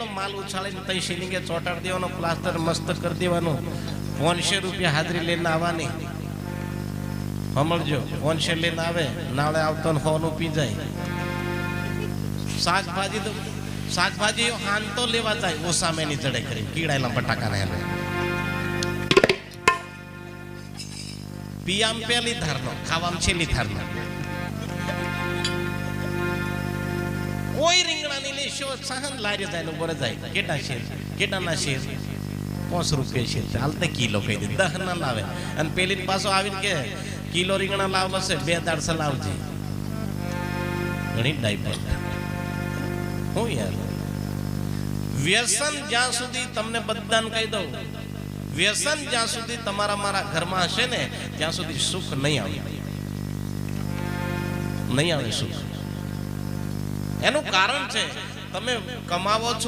કેટલો માલ ઉછાળીને તઈ શિલિંગે ચોટાડી દેવાનો, પ્લાસ્ટર મસ્ત કરી દેવાનો. પાંચસો રૂપિયા હાજરી લઈને આવવાની. સમજો પાંચસો લઈને આવે, નાળે આવતો ને હોનું પી જાય. શાકભાજી તો શાકભાજી હાન તો લેવા જાય ઓ સામેની ચડે કરી કીડાયેલા બટાકા ને પિયામ પેલી ધારનો, ખાવામ છેલ્લી ધારનો. રીંગણાની ને શો સહન લારી જાય ને ઉપર જાય. કેટલા શેર? પાંચ રૂપિયા શેર ચાલતે કિલો કહી દે. દહ ના લાવે. અને પેલી પાછો આવીને કે કિલો રીંગણા લાવ છે, બે દાડસા લાવજે. ઘણી ડાયપર. હું યાર? વ્યસન જ્યાં સુધી તમને બધાને કહી દઉં, વ્યસન જ્યાં સુધી તમારા મારા ઘરમાં હશે ને, ત્યાં સુધી સુખ નહીં આવે. નહીં આવે સુખ. એનું કારણ છે તમે કમાવો છો